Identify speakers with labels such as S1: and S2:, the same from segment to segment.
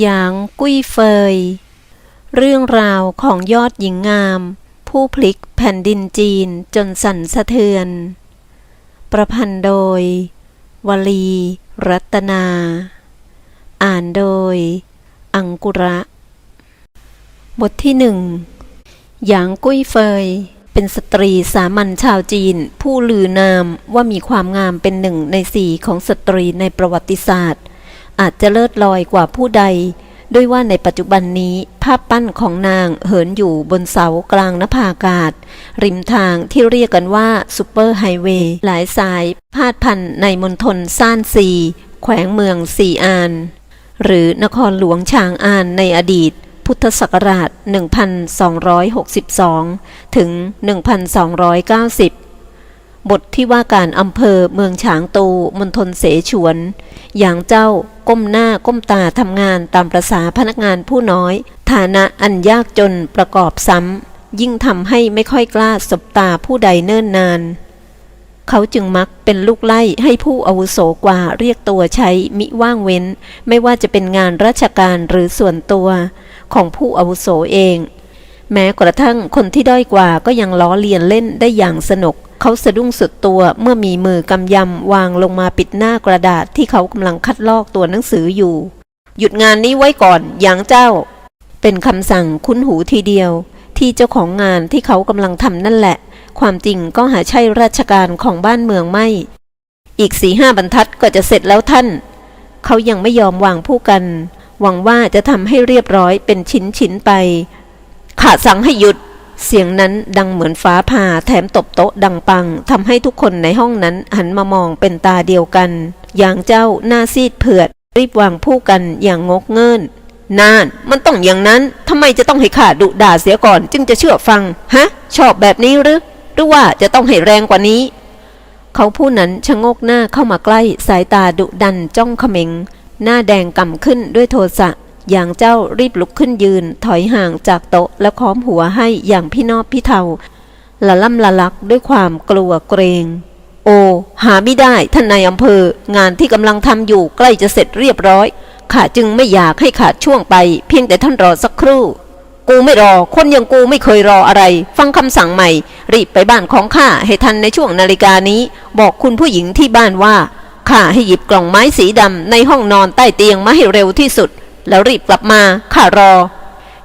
S1: หยางกุ้ยเฟย เรื่องราวของยอดหญิงงาม ผู้พลิกแผ่นดินจีนจนสั่นสะเทือน ประพันธ์โดย วลี รัตนา อ่านโดย อังกุระ บทที่หนึ่งหยางกุ้ยเฟย เป็นสตรีสามัญชาวจีน ผู้ลือนามว่ามีความงามเป็นหนึ่งในสี่ของสตรีในประวัติศาสตร์ อาจจะเลิศลอยกว่าผู้ใด ด้วยว่าในปัจจุบันนี้ภาพปั้นของนางเหินอยู่บนเสากลางนภาอากาศ ริมทางที่เรียกกันว่าซูเปอร์ไฮเวย์หลายสาย พาดพันในมณฑลซ่านซี แขวงเมืองซีอาน หรือนครหลวงชางอานในอดีตพุทธศักราช 1262 ถึง 1290 บทที่ว่าการอำเภอเมืองฉางตูมณฑลเสฉวน อย่างเจ้าก้มหน้าก้มตาทำงานตามประษาพนักงานผู้น้อย ฐานะอันยากจนประกอบซ้ำ ยิ่งทำให้ไม่ค่อยกล้าสบตาผู้ใดเนิ่นนาน เขาจึงมักเป็นลูกไล่ให้ผู้อาวุโสกว่าเรียกตัวใช้มิว่างเว้น ไม่ว่าจะเป็นงานราชการหรือส่วนตัว ของผู้อาวุโสเอง แม้กระทั่งคนที่ด้อยกว่าก็ยังล้อเลียนเล่นได้อย่างสนุก เขาสะดุ้งสุดตัวเมื่อมีมือกำยำวางลงมาปิดหน้ากระดาษที่เขากำลังคัดลอกตัวหนังสืออยู่ หยุดงานนี้ไว้ก่อนอย่างเจ้า เป็นคำสั่งคุ้นหูทีเดียว ที่เจ้าของงานที่เขากำลังทำนั่นแหละ ความจริงก็หาใช่ราชการของบ้านเมืองไม่ อีกสี่ห้าบรรทัดก็จะเสร็จแล้วท่าน เขายังไม่ยอมวางผู้กันหวังว่าจะทำให้เรียบร้อยเป็นชิ้นชิ้นไป ข้าสั่งให้หยุด เสียงนั้นดังเหมือนฟ้าผ่าแถมตบโต๊ะดังปังทำให้ทุกคนในห้องนั้นหันมามองเป็นตาเดียวกัน อย่างเจ้าหน้าซีดเผือด รีบวางผู้กันอย่างงกเงินนานมันต้องอย่างนั้นทำไมจะต้องให้ข้าดุด่าเสียก่อน จึงจะเชื่อฟัง ฮะ ชอบแบบนี้หรือ หรือว่าจะต้องให้แรงกว่านี้ เขาผู้นั้นชะงกหน้าเข้ามาใกล้สายตาดุดันจ้องเขม็ง หน้าแดงก่ำขึ้นด้วยโทสะ อย่างเจ้ารีบลุกขึ้นยืน ถอยห่างจากโต๊ะและค้อมหัวให้อย่างพี่นอบพี่เทาละล่ำละลักด้วยความกลัวเกรง โอ หาไม่ได้ท่านนายอำเภอ งานที่กำลังทำอยู่ใกล้จะเสร็จเรียบร้อยข้าจึงไม่อยากให้ขาดช่วงไป เพียงแต่ท่านรอสักครู่ กูไม่รอ คนอย่างกูไม่เคยรออะไร ฟังคำสั่งใหม่ รีบไปบ้านของข้าให้ทันในช่วงนาฬิกานี้ บอกคุณผู้หญิงที่บ้านว่าข้าให้หยิบกล่องไม้สีดำในห้องนอนใต้เตียงมาให้เร็วที่สุด แล้วรีบกลับมาข้ารอ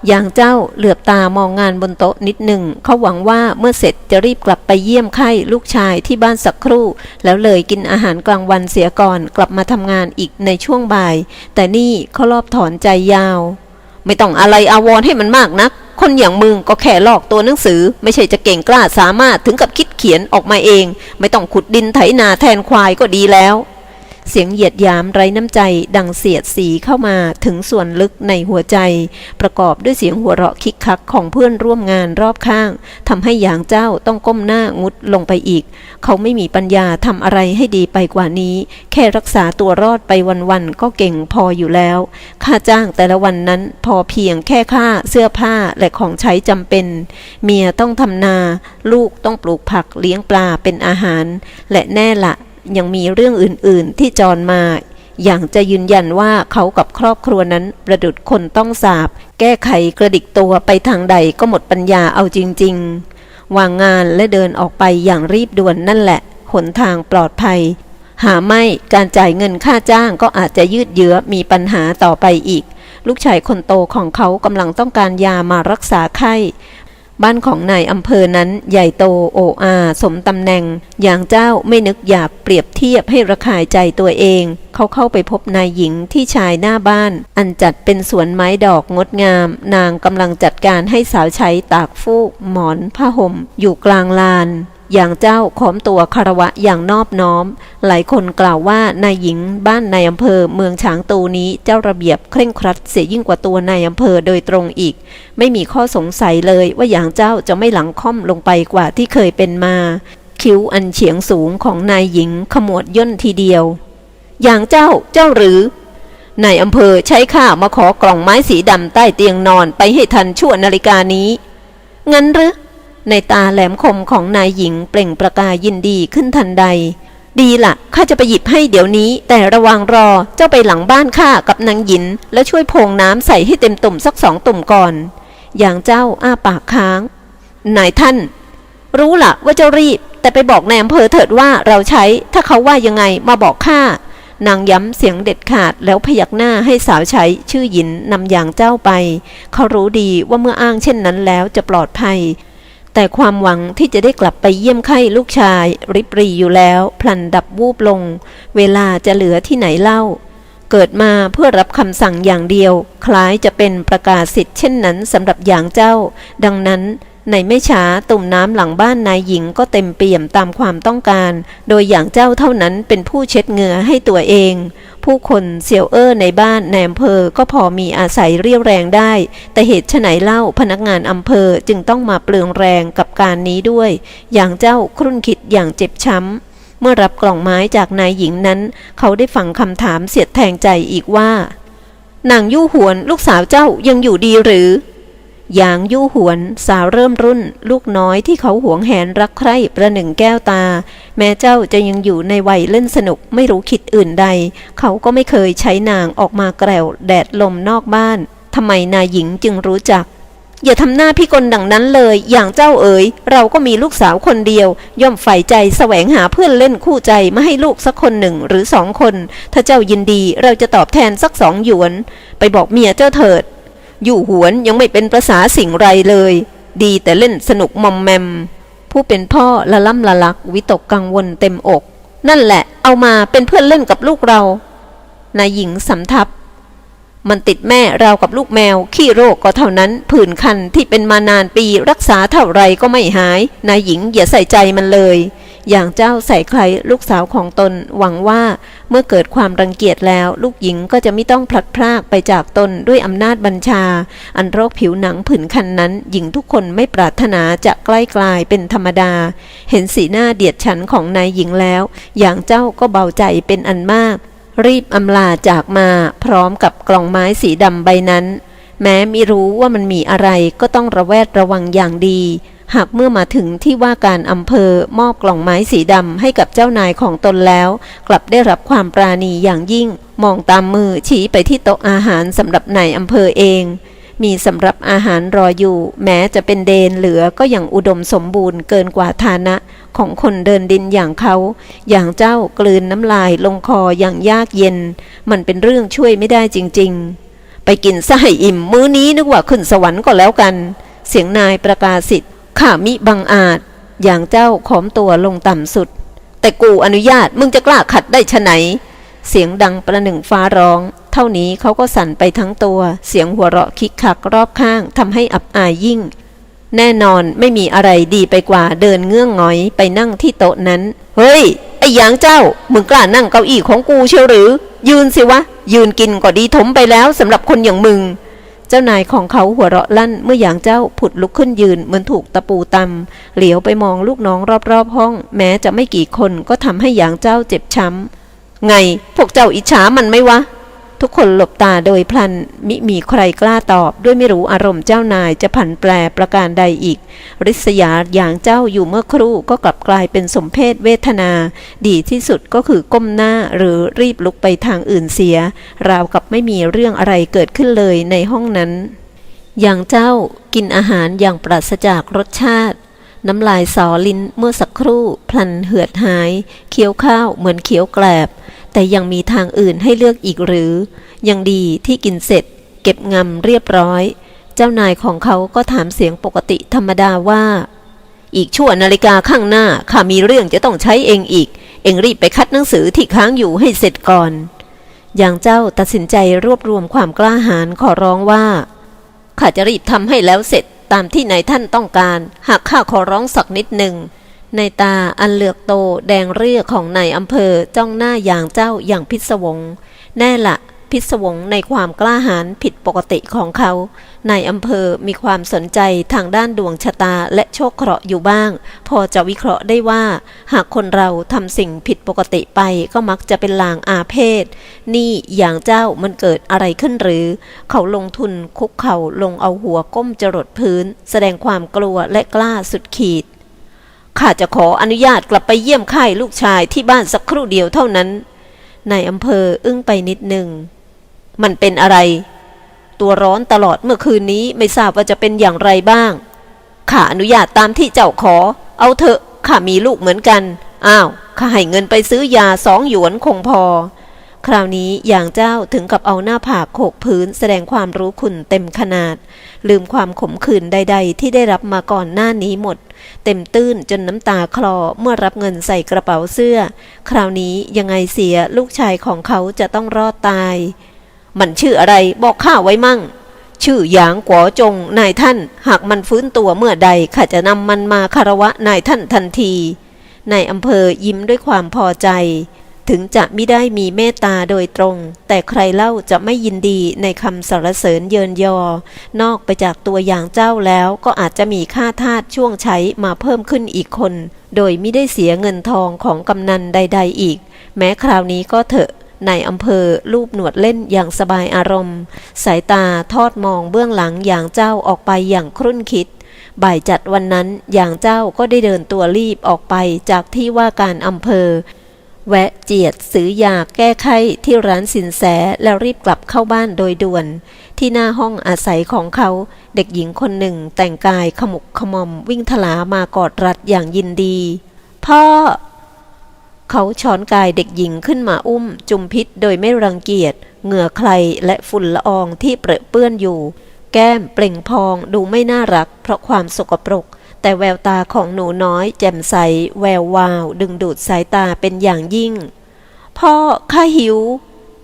S1: อย่างเจ้าเหลือบตามองงานบนโต๊ะนิดหนึ่ง เขาหวังว่าเมื่อเสร็จจะรีบกลับไปเยี่ยมไข้ลูกชายที่บ้านสักครู่ แล้วเลยกินอาหารกลางวันเสียก่อนกลับมาทำงานอีกในช่วงบ่าย แต่นี่เขารอบถอนใจยาว ไม่ต้องอะไรอาวร์ให้มันมากนัก คนอย่างมึงก็แค่ลอกตัวหนังสือ ไม่ใช่จะเก่งกล้าสามารถถึงกับคิดเขียนออกมาเอง ไม่ต้องขุดดินไถนาแทนควายก็ดีแล้ว เสียงเหยียดยามไร้น้ำใจ ดังเสียดสีเข้ามาถึงส่วนลึกในหัวใจ ประกอบด้วยเสียงหัวเราะคิกคักของเพื่อนร่วมงานรอบข้างทำให้หยางเจ้าต้องก้มหน้างุดลงไปอีก เขาไม่มีปัญญาทำอะไรให้ดีไปกว่านี้ แค่รักษาตัวรอดไปวันๆก็เก่งพออยู่แล้ว ค่าจ้างแต่ละวันนั้นพอเพียงแค่ค่าเสื้อผ้าและของใช้จำเป็น เมียต้องทำนา ลูกต้องปลูกผักเลี้ยงปลาเป็นอาหาร และแน่ละ ยังมีเรื่องอื่นๆที่จรมา อย่างจะยืนยันว่าเขากับครอบครัวนั้นประดุดคนต้องสาบ แก้ไขกระดิกตัวไปทางใดก็หมดปัญญาเอาจริง ๆ วางงานและเดินออกไปอย่างรีบด่วนนั่นแหละ หนทางปลอดภัย หาไม่การจ่ายเงินค่าจ้างก็อาจจะยืดเยื้อมีปัญหาต่อไปอีกลูกชายคนโตของเขากำลังต้องการยามารักษาไข้ บ้านของนายอำเภอนั้นใหญ่โตโออาสมตำแหน่ง อย่างเจ้าไม่นึกอยากเปรียบเทียบให้ระคายใจตัวเอง เขาเข้าไปพบนายหญิงที่ชายหน้าบ้าน อันจัดเป็นสวนไม้ดอกงดงาม นางกำลังจัดการให้สาวใช้ตากฟูก หมอนผ้าห่ม อยู่กลางลาน อย่างเจ้าขอมตัวคารวะอย่างนอบน้อม หลายคนกล่าวว่านายหญิงบ้านนายอำเภอเมืองฉางตูนี้เจ้าระเบียบเคร่งครัดเสียยิ่งกว่าตัวนายอำเภอโดยตรงอีก ไม่มีข้อสงสัยเลยว่าอย่างเจ้าจะไม่หลังค่อมลงไปกว่าที่เคยเป็นมา คิ้วอันเฉียงสูงของนายหญิงขมวดย่นทีเดียว อย่างเจ้าเจ้าหรือนายอำเภอใช้ข้ามาขอกล่องไม้สีดำใต้เตียงนอนไปให้ทันชั่วนาฬิกานี้ งั้นหรือ ในตาแหลมคมของนายหญิงเปล่งประกายยินดีขึ้นทันใด ดีละ่ะข้าจะไปหยิบให้เดี๋ยวนี้ แต่ระวังรอเจ้าไปหลังบ้านข้ากับนางหยิน แล้วช่วยพงน้ำใส่ให้เต็มตุ่มสักสองตุ่มก่อน อย่างเจ้าอ้าปากค้างนายท่าน รู้ละว่าเจ้ารีบ แต่ไปบอกนายอำเภอเถิดว่าเราใช้ถ้าเขาว่ายังไงมาบอกข้านางย้ำเสียงเด็ดขาดแล้วพยักหน้าให้สาวใช้ชื่อหยินนำอย่างเจ้าไป เขารู้ดีว่าเมื่ออ้างเช่นนั้นแล้วจะปลอดภัย แต่ความหวังที่จะได้กลับไปเยี่ยมไข้ลูกชาย ริบรีอยู่แล้ว พลันดับวูบลง เวลาจะเหลือที่ไหนเล่า เกิดมาเพื่อรับคำสั่งอย่างเดียว คล้ายจะเป็นประกาศสิทธิ์เช่นนั้นสำหรับอย่างเจ้า ดังนั้นในไม่ช้าตุ่มน้ำหลังบ้านนายหญิงก็เต็มเปี่ยมตามความต้องการ โดยอย่างเจ้าเท่านั้นเป็นผู้เช็ดเหงื่อให้ตัวเอง ผู้คนเสี่ยวเอ้อในบ้านในอำเภอก็พอมีอาศัยเรียวแรงได้ แต่เหตุไฉนเล่าพนักงานอำเภอจึงต้องมาเปลืองแรงกับการนี้ด้วย อย่างเจ้าครุ่นคิดอย่างเจ็บช้ำ เมื่อรับกล่องไม้จากนายหญิงนั้น เขาได้ฟังคำถามเสียดแทงใจอีกว่านางยู่หวนลูกสาวเจ้ายังอยู่ดีหรือ ยางยู่หวน สาวเริ่มรุ่น ลูกน้อยที่เขาหวงแหนรักใคร่ประหนึ่งแก้วตา แม้เจ้าจะยังอยู่ในวัยเล่นสนุกไม่รู้คิดอื่นใด เขาก็ไม่เคยใช้นางออกมาแกลวแดดลมนอกบ้านทำไมนายหญิงจึงรู้จัก อย่าทำหน้าพี่กลดังนั้นเลย อย่างเจ้าเอ๋ย เราก็มีลูกสาวคนเดียว ย่อมใฝ่ใจแสวงหาเพื่อนเล่นคู่ใจมาให้ลูกสักคนหนึ่งหรือสองคน ถ้าเจ้ายินดีเราจะตอบแทนสักสองหยวน ไปบอกเมียเจ้าเถิด อยู่หวนยังไม่เป็นประษาสิ่งไรเลย ดีแต่เล่นสนุกมอมแมม ผู้เป็นพ่อละล่ำละลัก วิตกกังวลเต็มอก นั่นแหละ เอามาเป็นเพื่อนเล่นกับลูกเรา นายหญิงสำทับ มันติดแม่เรากับลูกแมว ขี้โรคก็เท่านั้น ผื่นคันที่เป็นมานานปีรักษาเท่าไรก็ไม่หาย นายหญิงอย่าใส่ใจมันเลย อย่างเจ้าใส่ใครลูกสาวของตนหวังว่า เมื่อเกิดความรังเกียจแล้ว ลูกหญิงก็จะไม่ต้องพลัดพรากไปจากตนด้วยอำนาจบัญชา อันโรคผิวหนังผื่นคันนั้น หญิงทุกคนไม่ปรารถนาจะใกล้กลายเป็นธรรมดา เห็นสีหน้าเดียดฉันของนายหญิงแล้ว อย่างเจ้าก็เบาใจเป็นอันมาก รีบอำลาจากมาพร้อมกับกล่องไม้สีดำใบนั้น แม้ไม่รู้ว่ามันมีอะไรก็ต้องระแวดระวังอย่างดี หากเมื่อมาถึงที่ว่าการอำเภอมอบกล่องไม้สีดำให้กับเจ้านายของตนแล้ว กลับได้รับความปราณีอย่างยิ่ง มองตามมือชี้ไปที่โต๊ะอาหารสำหรับนายอำเภอเอง มีสำหรับอาหารรออยู่ แม้จะเป็นเดนเหลือก็ยังอุดมสมบูรณ์เกินกว่าฐานะของคนเดินดินอย่างเขา อย่างเจ้ากลืนน้ำลายลงคออย่างยากเย็น มันเป็นเรื่องช่วยไม่ได้จริง ๆ ไปกินซะให้อิ่มมื้อนี้นึกว่าขึ้นสวรรค์ก็แล้วกัน เสียงนายประกาศสิทธ ข้ามิบังอาจ อย่างเจ้าขอมตัวลงต่ำสุด แต่กูอนุญาตมึงจะกล้าขัดได้ชะไหน เสียงดังประหนึ่งฟ้าร้อง เท่านี้เขาก็สั่นไปทั้งตัว เสียงหัวเราะคิกคักรอบข้างทำให้อับอายยิ่ง แน่นอนไม่มีอะไรดีไปกว่าเดินเงื่องงอยไปนั่งที่โต๊ะนั้น เฮ้ย ไอ้หยางเจ้า มึงกล้านั่งเก้าอี้ของกูเชียวหรือ ยืนสิวะ ยืนกินก็ดีถมไปแล้วสำหรับคนอย่างมึง เจ้านายของเขาหัวเราะลั่นเมื่ออย่างเจ้าผุดลุกขึ้นยืนเหมือนถูกตะปูตำเหลียวไปมองลูกน้องรอบๆห้อง แม้จะไม่กี่คนก็ทำให้อย่างเจ้าเจ็บช้ำไง พวกเจ้าอิจฉามันไม่วะ ทุกคนหลบตาโดยพลัน มิมีใครกล้าตอบ ด้วยไม่รู้อารมณ์เจ้านายจะผันแปรประการใดอีก ริษยาอย่างเจ้าอยู่เมื่อครู่ก็กลับกลายเป็นสมเพศเวทนา ดีที่สุดก็คือก้มหน้าหรือรีบลุกไปทางอื่นเสีย ราวกับไม่มีเรื่องอะไรเกิดขึ้นเลยในห้องนั้น อย่างเจ้ากินอาหารอย่างปราศจากรสชาติน้ำลายสอลิ้นเมื่อสักครู่ พลันเหือดหาย เคี้ยวข้าวเหมือนเคี้ยวแกลบ แต่ยังมีทางอื่นให้เลือกอีกหรือ ยังดีที่กินเสร็จ เก็บงำเรียบร้อย เจ้านายของเขาก็ถามเสียงปกติธรรมดาว่า อีกชั่วนาฬิกาข้างหน้าข้ามีเรื่องจะต้องใช้เองอีก เองรีบไปคัดหนังสือที่ค้างอยู่ให้เสร็จก่อน อย่างเจ้าตัดสินใจรวบรวมความกล้าหาญขอร้องว่าข้าจะรีบทำให้แล้วเสร็จตามที่นายท่านต้องการ หากข้าขอร้องสักนิดหนึ่ง ในตาอันเหลือกโตแดงเรียกของนายอำเภอจ้องหน้าอย่างเจ้าอย่างพิศวง แน่ละพิศวงในความกล้าหาญผิดปกติของเขา นายอำเภอมีความสนใจทางด้านดวงชะตาและโชคเคราะห์อยู่บ้าง พอจะวิเคราะห์ได้ว่า หากคนเราทำสิ่งผิดปกติไปก็มักจะเป็นลางอาเพศ นี่อย่างเจ้ามันเกิดอะไรขึ้นหรือ เขาลงทุนคุกเข่าลงเอาหัวก้มจรดพื้น แสดงความกลัวและกล้าสุดขีด ข้าจะขออนุญาตกลับไปเยี่ยมค่ายลูกชายที่บ้านสักครู่เดียวเท่านั้นนายอำเภออึ้งไปนิดหนึ่ง มันเป็นอะไร ตัวร้อนตลอดเมื่อคืนนี้ไม่ทราบว่าจะเป็นอย่างไรบ้าง ข้าอนุญาตตามที่เจ้าขอ เอาเถอะข้ามีลูกเหมือนกัน อ้าว ข้าให้เงินไปซื้อยาสองหยวนคงพอ คราวนี้อย่างเจ้าถึงกับเอาหน้าผากโขกพื้นแสดงความรู้คุณเต็มขนาด ลืมความขมขื่นใด ๆ ที่ได้รับมาก่อนหน้านี้หมด เต็มตื้นจนน้ำตาคลอเมื่อรับเงินใส่กระเป๋าเสื้อ คราวนี้ยังไงเสียลูกชายของเขาจะต้องรอดตาย มันชื่ออะไรบอกข้าไว้มั่ง ชื่อหยางกัวจงนายท่าน หากมันฟื้นตัวเมื่อใดข้าจะนำมันมาคารวะนายท่านทันทีนายอำเภอยิ้มด้วยความพอใจ ถึงจะไม่ได้มีเมตตาโดยตรง แต่ใครเล่าจะไม่ยินดีในคำสรรเสริญเยินยอ นอกไปจากตัวอย่างเจ้าแล้วก็อาจจะมีค่าทาสช่วงใช้มาเพิ่มขึ้นอีกคน โดยไม่ได้เสียเงินทองของกำนันใด ๆ อีก แม้คราวนี้ก็เถอะนายอำเภอลูบหนวดเล่นอย่างสบายอารมณ์ สายตาทอดมองเบื้องหลังอย่างเจ้าออกไปอย่างครุ่นคิด บ่ายจัดวันนั้นอย่างเจ้าก็ได้เดินตัวรีบออกไปจากที่ว่าการอำเภอ แวะเจียดซื้อยาแก้ไข้ที่ร้านสินแสแล้วรีบกลับเข้าบ้านโดยด่วน ที่หน้าห้องอาศัยของเขา เด็กหญิงคนหนึ่งแต่งกายขมุกขมอมวิ่งถลามากอดรัดอย่างยินดี พ่อ เขาช้อนกายเด็กหญิงขึ้นมาอุ้ม จุมพิษโดยไม่รังเกียจ เหงื่อใครและฝุ่นละอองที่เปรอะเปื้อนอยู่ แก้มเปล่งพองดูไม่น่ารัก เพราะความสกปรก แต่แววตาของหนูน้อยแจ่มใส แวววาว ดึงดูดสายตาเป็นอย่างยิ่ง พ่อข้าหิว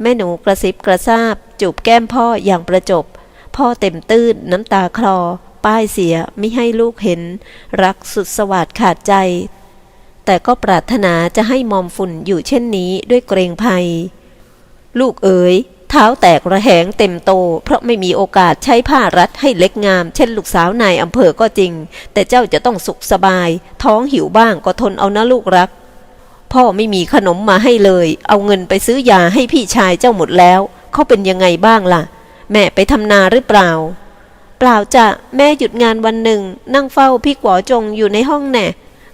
S1: แม่หนูกระซิบกระซาบ จูบแก้มพ่ออย่างประจบ พ่อเต็มตื้นน้ำตาคลอ ป้ายเสียไม่ให้ลูกเห็น รักสุดสวัสดขาดใจ แต่ก็ปรารถนาจะให้มอมฝุ่นอยู่เช่นนี้ด้วยเกรงภัย ลูกเอ๋ย เท้าแตกระแหงเต็มโต เพราะไม่มีโอกาสใช้ผ้ารัดให้เล็กงาม เช่นลูกสาวนายอำเภอก็จริง แต่เจ้าจะต้องสุขสบาย ท้องหิวบ้างก็ทนเอานะลูกรัก พ่อไม่มีขนมมาให้เลย เอาเงินไปซื้อยาให้พี่ชายเจ้าหมดแล้ว เขาเป็นยังไงบ้างล่ะ แม่ไปทำนาหรือเปล่า เปล่าจ้ะแม่หยุดงานวันหนึ่ง นั่งเฝ้าพี่กัวจงอยู่ในห้องแน่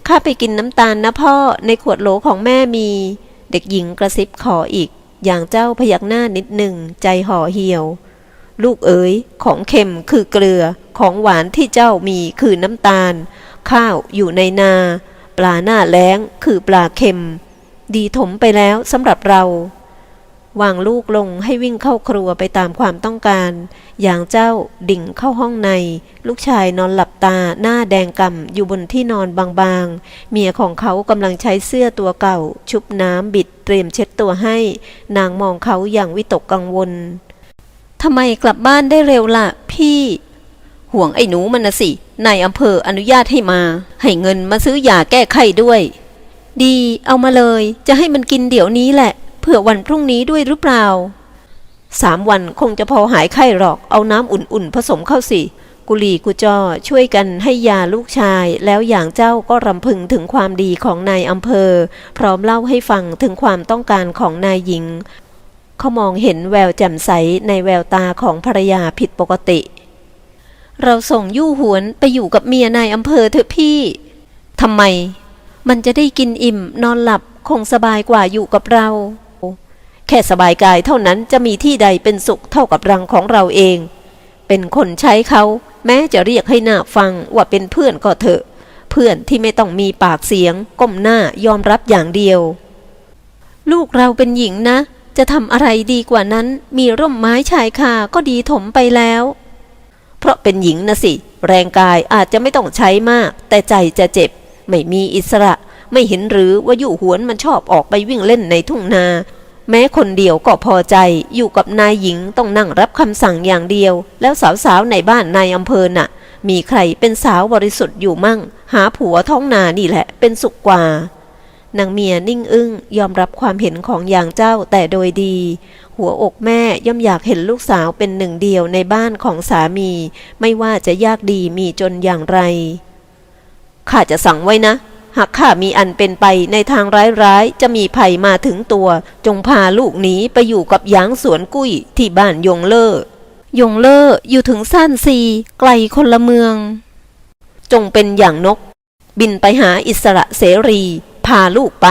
S1: ข้าไปกินน้ำตาลนะพ่อในขวดโหลของแม่มี เด็กหญิงกระซิบขออีก อย่างเจ้าพยักหน้านิดหนึ่งใจห่อเหี่ยว ลูกเอ๋ยของเค็มคือเกลือของหวานที่เจ้ามีคือน้ำตาล ข้าวอยู่ในนา ปลาหน้าแล้งคือปลาเค็ม ดีถมไปแล้วสำหรับเรา วางลูกลงให้วิ่งเข้าครัวไปตามความต้องการ อย่างเจ้าดิ่งเข้าห้องใน ลูกชายนอนหลับตาหน้าแดงก่ำอยู่บนที่นอนบางๆ เมียของเขากำลังใช้เสื้อตัวเก่า ชุบน้ำบิดเตรียมเช็ดตัวให้ นางมองเขาอย่างวิตกกังวลทำไมกลับบ้านได้เร็วล่ะ พี่ ห่วงไอ้หนูมันนะสินายอำเภออนุญาตให้มา ให้เงินมาซื้อยาแก้ไข้ด้วย ดีเอามาเลย จะให้มันกินเดี๋ยวนี้แหละ เผื่อวันพรุ่งนี้ด้วยหรือเปล่าสามวันคงจะพอหายไข้หรอกเอาน้ำอุ่นๆ ผสมเข้าสิ กุลีกุจอช่วยกันให้ยาลูกชาย แล้วอย่างเจ้าก็รำพึงถึงความดีของนายอำเภอ พร้อมเล่าให้ฟังถึงความต้องการของนายหญิง เขามองเห็นแววแจ่มใสในแววตาของภรรยาผิดปกติ เราส่งยู่หวนไปอยู่กับเมียนายอำเภอเถอะพี่ทำไม มันจะได้กินอิ่มนอนหลับคงสบายกว่าอยู่กับเรา แค่สบายกายเท่านั้นจะมีที่ใดเป็นสุขเท่ากับรังของเราเอง เป็นคนใช้เขา แม้จะเรียกให้หน้าฟังว่าเป็นเพื่อนก็เถอะ เพื่อนที่ไม่ต้องมีปากเสียง ก้มหน้ายอมรับอย่างเดียว ลูกเราเป็นหญิงนะ จะทำอะไรดีกว่านั้น มีร่มไม้ชายคาก็ดีถมไปแล้ว เพราะเป็นหญิงนะสิ แรงกายอาจจะไม่ต้องใช้มาก แต่ใจจะเจ็บ ไม่มีอิสระ ไม่เห็นหรือว่าอยู่หวนมันชอบออกไปวิ่งเล่นในทุ่งนา แม้คนเดียวก็พอใจอยู่กับนายหญิงต้องนั่งรับคำสั่งอย่างเดียว แล้วสาวๆในบ้านนายอำเภอน่ะ มีใครเป็นสาวบริสุทธิ์อยู่มั่ง หาผัวท้องนานี่แหละเป็นสุขกว่านางเมียนิ่งอึ้งยอมรับความเห็นของอย่างเจ้าแต่โดยดี หัวอกแม่ย่อมอยากเห็นลูกสาวเป็นหนึ่งเดียวในบ้านของสามี ไม่ว่าจะยากดีมีจนอย่างไรข้าจะสั่งไว้นะ หากข้ามีอันเป็นไปในทางร้ายๆ จะมีภัยมาถึงตัว จงพาลูกหนีไปอยู่กับหยางสวนกุ้ยที่บ้านยงเล่อยงเล่ออยู่ถึงสั้นซีไกลคนละเมือง จงเป็นอย่างนกบบินไปหาอิสระเสรี พาลูกไป